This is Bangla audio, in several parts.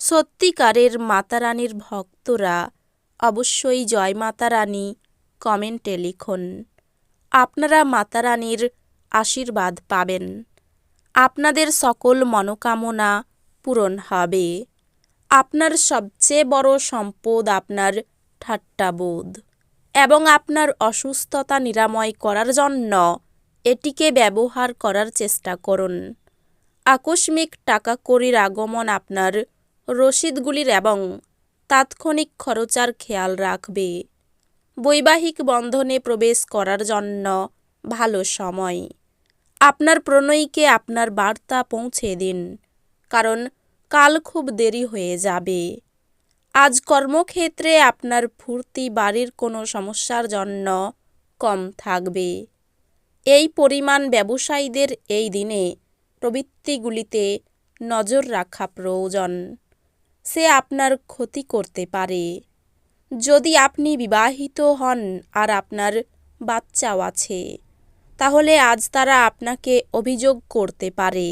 সত্যিকারের মাতারানীর ভক্তরা অবশ্যই জয় মাতারানী কমেন্টে লিখুন। আপনারা মাতারানীর আশীর্বাদ পাবেন। আপনাদের সকল মনোকামনা পূরণ হবে। আপনার সবচেয়ে বড় সম্পদ আপনার ঠাট্টাবোধ এবং আপনার অসুস্থতা নিরাময় করার জন্য এটিকে ব্যবহার করার চেষ্টা করুন। আকস্মিক টাকা কড়ির আগমন আপনার রসিদগুলির এবং তাৎক্ষণিক খরচার খেয়াল রাখবে। বৈবাহিক বন্ধনে প্রবেশ করার জন্য ভালো সময়। আপনার প্রণয়ীকে আপনার বার্তা পৌঁছে দিন, কারণ কাল খুব দেরি হয়ে যাবে। আজ কর্মক্ষেত্রে আপনার ফুর্তি বাড়ির কোনো সমস্যার জন্য কম থাকবে। এই পরিমাণ ব্যবসায়ীদের এই দিনে প্রবৃত্তিগুলিতে নজর রাখা প্রয়োজন। সে আপনার ক্ষতি করতে পারে। যদি আপনি বিবাহিত হন আর আপনার বাচ্চাও আছে, তাহলে আজ তারা আপনাকে অভিযোগ করতে পারে,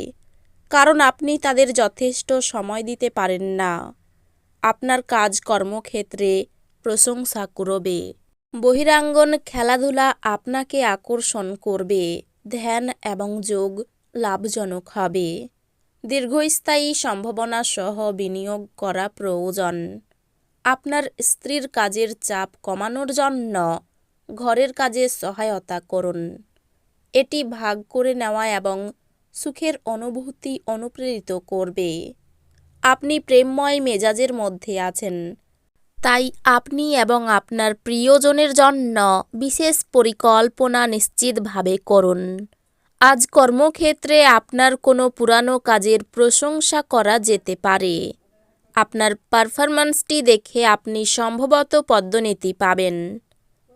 কারণ আপনি তাদের যথেষ্ট সময় দিতে পারেন না। আপনার কাজ কর্মক্ষেত্রে প্রশংসা করবে। বহিরাঙ্গন খেলাধুলা আপনাকে আকর্ষণ করবে, ধ্যান এবং যোগ লাভজনক হবে। দীর্ঘস্থায়ী সম্ভাবনা সহ বিনিয়োগ করা প্রয়োজন। আপনার স্ত্রীর কাজের চাপ কমানোর জন্য ঘরের কাজে সহায়তা করুন। এটি ভাগ করে নেওয়া এবং সুখের অনুভূতি অনুপ্রেরিত করবে। আপনি প্রেমময় মেজাজের মধ্যে আছেন। তাই আপনি এবং আপনার প্রিয়জনের জন্য বিশেষ পরিকল্পনা নিশ্চিতভাবে করুন। আজ কর্মক্ষেত্রে আপনার কোনো পুরানো কাজের প্রশংসা করা যেতে পারে। আপনার পারফরম্যান্সটি দেখে আপনি সম্ভবত পদ্মনীতি পাবেন।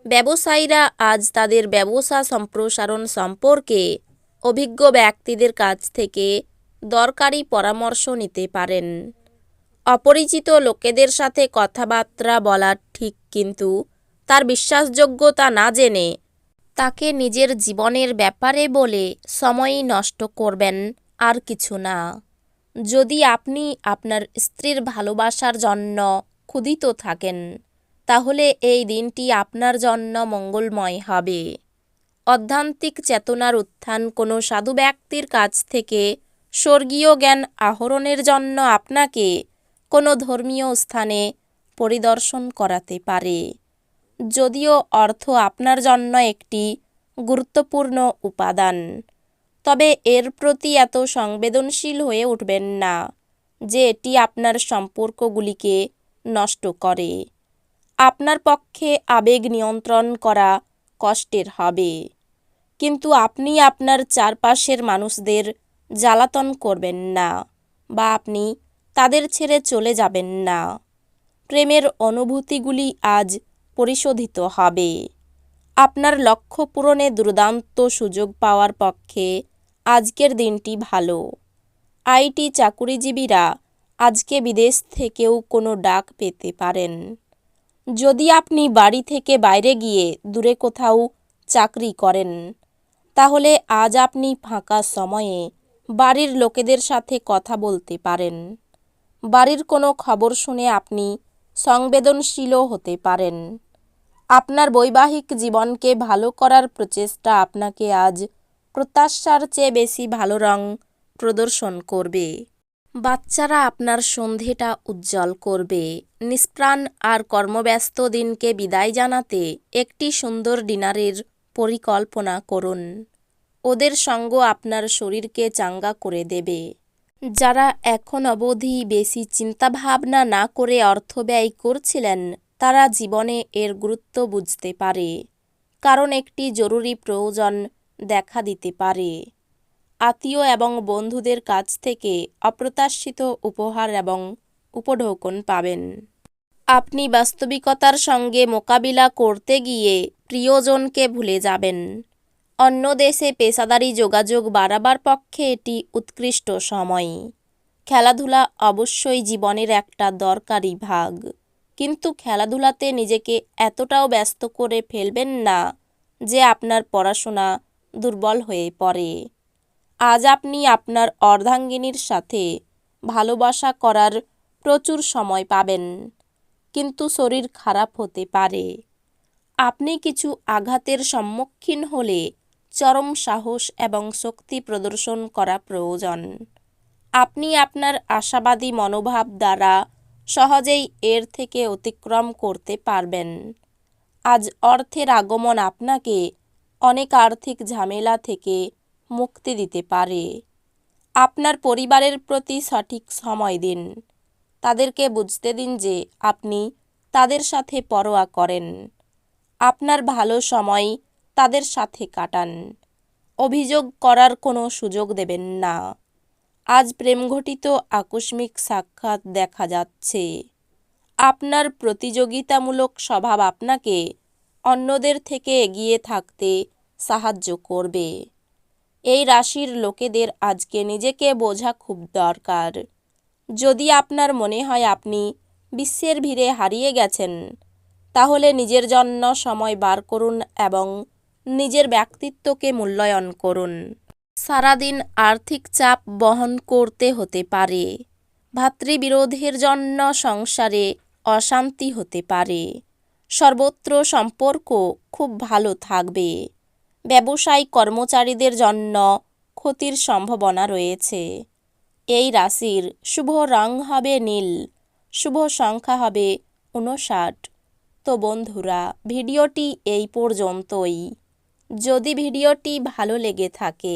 ব্যবসায়ীরা আজ তাদের ব্যবসা সম্প্রসারণ সম্পর্কে অভিজ্ঞ ব্যক্তিদের কাছ থেকে দরকারি পরামর্শ নিতে পারেন। অপরিচিত লোকেদের সাথে কথাবার্তা বলা ঠিক কিন্তু তার বিশ্বাসযোগ্যতা না জেনে তাকে নিজের জীবনের ব্যাপারে বলে সময় নষ্ট করবেন আর কিছু না। যদি আপনি আপনার স্ত্রীর ভালোবাসার জন্য ক্ষুদিত থাকেন, তাহলে এই দিনটি আপনার জন্য মঙ্গলময় হবে। অধ্যান্তিক চেতনার উত্থান কোনো সাধু ব্যক্তির কাছ থেকে স্বর্গীয় জ্ঞান আহরণের জন্য আপনাকে কোনো ধর্মীয় স্থানে পরিদর্শন করাতে পারে। যদিও অর্থ আপনার জন্য একটি গুরুত্বপূর্ণ উপাদান। তবে এর প্রতি এত সংবেদনশীল হয়ে উঠবেন না, যে এটি আপনার সম্পর্কগুলিকে নষ্ট করে। আপনার পক্ষে আবেগ নিয়ন্ত্রণ করা কষ্টের হবে। কিন্তু আপনি আপনার চারপাশের মানুষদের জ্বালাতন করবেন না বা আপনি তাদের ছেড়ে চলে যাবেন না। প্রেমের অনুভূতিগুলি আজ পরিশোধিত হবে। আপনার লক্ষ্য পূরণে দুর্দান্ত সুযোগ পাওয়ার পক্ষে আজকের দিনটি ভালো। আইটি চাকুরিজীবীরা আজকে বিদেশ থেকেও কোনো ডাক পেতে পারেন। যদি আপনি বাড়ি থেকে বাইরে গিয়ে দূরে কোথাও চাকরি করেন, তাহলে আজ আপনি ফাঁকা সময়ে বাড়ির লোকেদের সাথে কথা বলতে পারেন। বাড়ির কোনো খবর শুনে আপনি সংবেদনশীলও হতে পারেন। আপনার বৈবাহিক জীবনকে ভালো করার প্রচেষ্টা আপনাকে আজ প্রত্যাশার চেয়ে বেশি ভালো রং প্রদর্শন করবে। বাচ্চারা আপনার সন্ধেটা উজ্জ্বল করবে। নিষ্প্রাণ আর কর্মব্যস্ত দিনকে বিদায় জানাতে একটি সুন্দর ডিনারের পরিকল্পনা করুন। ওদের সঙ্গ আপনার শরীরকে চাঙ্গা করে দেবে। যারা এখন অবধি বেশি চিন্তাভাবনা না করে অর্থ ব্যয় করছিলেন তারা জীবনে এর গুরুত্ব বুঝতে পারে, কারণ একটি জরুরি প্রয়োজন দেখা দিতে পারে। আত্মীয় এবং বন্ধুদের কাছ থেকে অপ্রত্যাশিত উপহার এবং উপঢৌকন পাবেন। আপনি বাস্তবিকতার সঙ্গে মোকাবিলা করতে গিয়ে প্রিয়জনকে ভুলে যাবেন। অন্য দেশে পেশাদারি যোগাযোগ বাড়াবার পক্ষে এটি উৎকৃষ্ট সময়। খেলাধুলা অবশ্যই জীবনের একটা দরকারি ভাগ। কিন্তু খেলাধুলাতে নিজেকে এতটাও ব্যস্ত করে ফেলবেন না যে আপনার পড়াশোনা দুর্বল হয়ে পড়ে। আজ আপনি আপনার অর্ধাঙ্গিনীর সাথে ভালোবাসা করার প্রচুর সময় পাবেন, কিন্তু শরীর খারাপ হতে পারে। আপনি কিছু আঘাতের সম্মুখীন হলে চরম সাহস এবং শক্তি প্রদর্শন করা প্রয়োজন। আপনি আপনার আশাবাদী মনোভাব দ্বারা সহজেই এর থেকে অতিক্রম করতে পারবেন। আজ অর্থের আগমন আপনাকে অনেক আর্থিক ঝামেলা থেকে মুক্তি দিতে পারে। আপনার পরিবারের প্রতি সঠিক সময় দিন। তাদেরকে বুঝতে দিন যে আপনি তাদের সাথে পরোয়া করেন। আপনার ভালো সময় তাদের সাথে কাটান। অভিযোগ করার কোনো সুযোগ দেবেন না। আজ প্রেমঘটিত আকস্মিক সাক্ষাৎ দেখা যাচ্ছে। আপনার প্রতিযোগিতামূলক স্বভাব আপনাকে অন্যদের থেকে এগিয়ে থাকতে সাহায্য করবে। এই রাশির লোকেদের আজকে নিজেকে বোঝা খুব দরকার। যদি আপনার মনে হয় আপনি বিশ্বের ভিড়ে হারিয়ে গেছেন, তাহলে নিজের জন্য সময় বার করুন এবং নিজের ব্যক্তিত্বকে মূল্যায়ন করুন। সারাদিন আর্থিক চাপ বহন করতে হতে পারে। ভাতৃবিরোধের জন্য সংসারে অশান্তি হতে পারে। সর্বত্র সম্পর্ক খুব ভালো থাকবে। ব্যবসায়িক কর্মচারীদের জন্য ক্ষতির সম্ভাবনা রয়েছে। এই রাশির শুভ রং হবে নীল, শুভ সংখ্যা হবে উনষাট তো বন্ধুরা, ভিডিওটি এই পর্যন্তই। যদি ভিডিওটি ভালো লেগে থাকে